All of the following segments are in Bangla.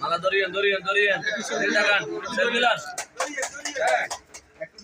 মালা ধরিয়েন ধরিয়েন ধরিয়েন।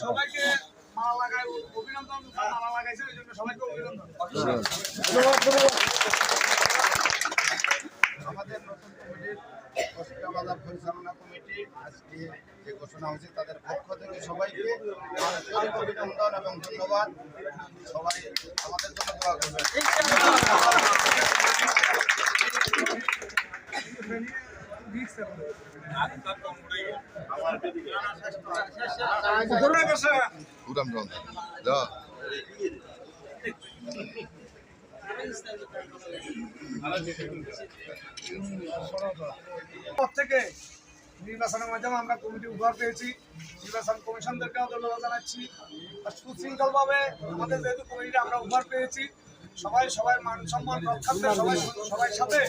সবাইকে মালা লাগাই অভিনন্দন মালা লাগাইছে ওই জন্য সবাইকে অভিনন্দন আমাদের নতুন কমিটির অস্ট্রিয়া বাজার পরিচালনা কমিটি আজকে যে ঘোষণা হয়েছে তাদের পক্ষ থেকে সবাইকে আন্তরিক অভিনন্দন এবং ধন্যবাদ। সবাই আমাদের জন্য দোয়া করবেন। থেকে নির্বাচনের মাধ্যমে আমরা কমিটি উপহার পেয়েছি। নির্বাচন কমিশনদেরকেও ধন্যবাদ জানাচ্ছি। আর সুশৃঙ্খলভাবে আমাদের যেহেতু কমিটি আমরা উপহার পেয়েছি সবাই সবাই মান সম্মান রক্ষার্থে সবাই সবাই সাথে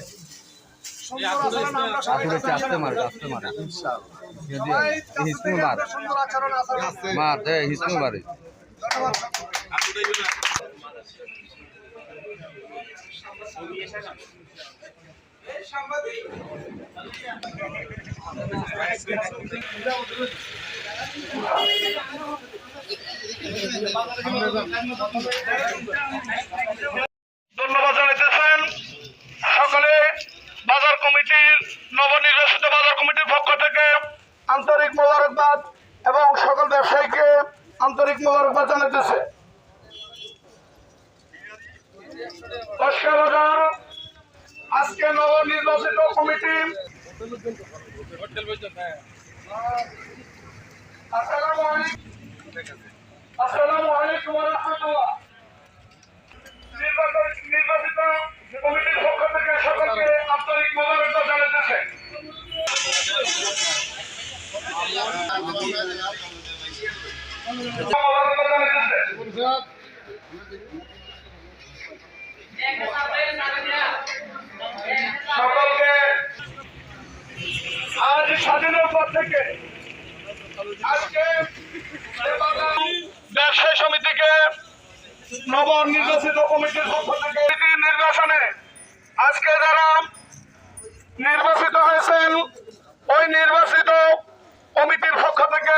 মার দে হিসমু বাড়ি ধন্যবাদ। ধন্যবাদ জানাইতেছেন। সকলে বাজার কমিটির নবনির্বাচিত বাজার কমিটির পক্ষ থেকে আন্তরিক মোবারকবাদ এবং সকল ব্যবসায়ীকে আন্তরিক মোবারকবাদ জানাইতেছে। বাজার আজকে নবনির্বাচিত কমিটি। আসসালামু আলাইকুম। আসসালামু আলাইকুম। নবনির্বাচিত কমিটির পক্ষ থেকে নির্বাচনে আজকে যারা নির্বাচিত হয়েছেন ওই নির্বাচিত কমিটির পক্ষ থেকে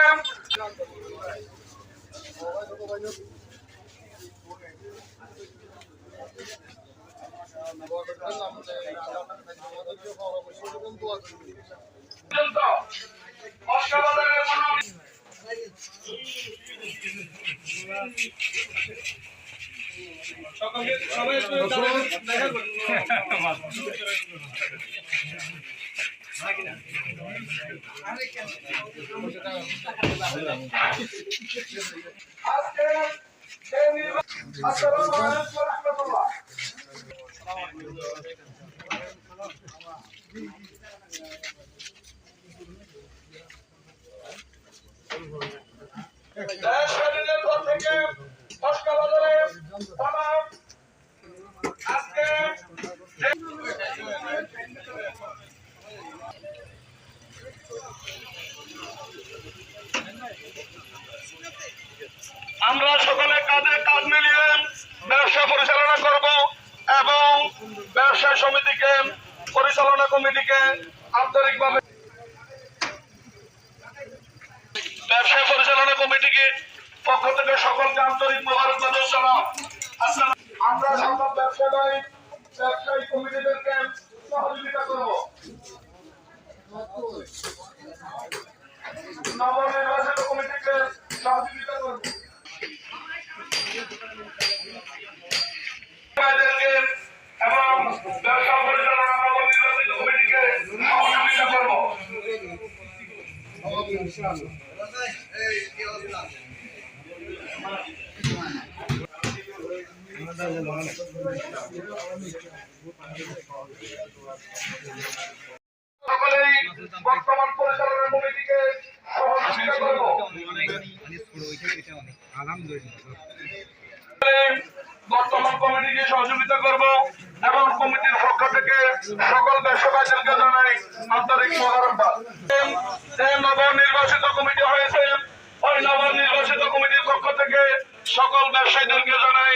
আসসালামু আলাইকুম ওয়া রাহমাতুল্লাহ দেশ স্বাধীনের পর থেকে অস্কাবাজারে তারা আজকে আমরা সকলে কাঁধে কাঁধ মিলিয়ে ব্যবসা পরিচালনা করব এবং ব্যবসা সমিতিকে পরিচালনা কমিটিকে আন্তরিকভাবে পক্ষ থেকে সকলকে আন্তরিক মোবারকবাদ সালাম। আমরা সকল ব্যবসায়ী ব্যবসায়ী কমিটিদেরকে সহযোগিতা করব। নবনির্বাচিত কমিটিকে সহযোগিতা করব। এবং ব্যবসা কমিটিকে বর্তমান কমিটিকে সহযোগিতা করব এবং কমিটির পক্ষ থেকে সকল ব্যবসায়ীদেরকে জানাই আন্তরিক মোবারকবাদ যে নবনির্বাচিত কমিটি হয়েছে। ওই নবনির্বাচিত কমিটির পক্ষ থেকে সকল ব্যবসায়ীদেরকে জানাই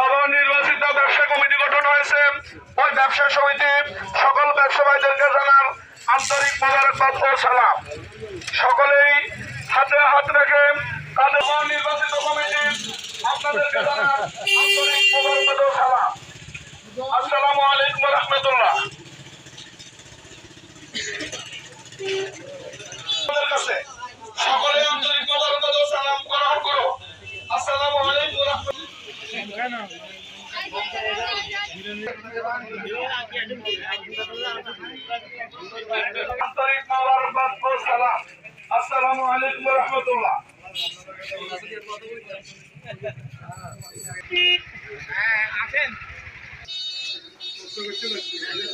নবনির্বাচিত ব্যবসা কমিটি গঠন হয়েছে। ওই ব্যবসা সমিতি সকল ব্যবসায়ীদেরকে জানার আন্তরিক মোবারকবাদ ও সালাম। সকলেই হাতে হাত রেখে তাদের নির্বাচিত কমিটি আপনাদেরকে জানার আন্তরিক মোবারকবাদ ও সালাম আসসালামু আলাইকুম রহমতুল্লাহ আপনাদের কাছে সকলে আন্তরিক মোবারকবাদ ও সালাম গ্রহণ করো আসসালামু আলাইকুম রহমতুল্লাহ আন্তরিক মোবারকবাদ ও সালাম আসসালামু আলাইকুম রহমতুল্লাহ। কমিটির সালামগণ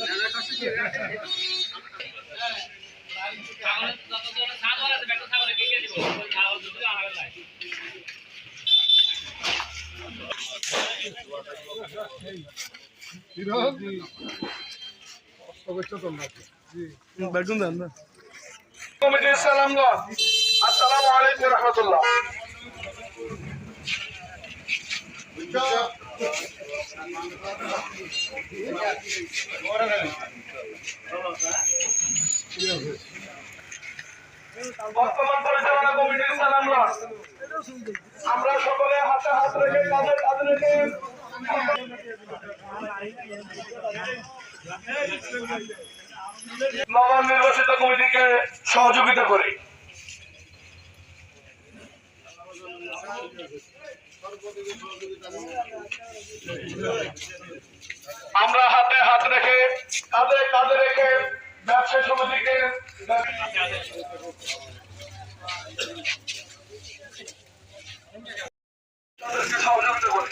আসসালামু আলাইকুম রহমতুল্লাহ বর্তমান পরিচালনা কমিটির সালামগণ আমরা সকলে হাতে হাত রেখে কাঁধে কাঁধ রেখে নবনির্বাচিত কমিটিকে সহযোগিতা করি। আমরা হাতে হাত রেখে কাঁধে কাঁধে রেখে ব্যবসা সমিতিকে সহযোগিতা করি।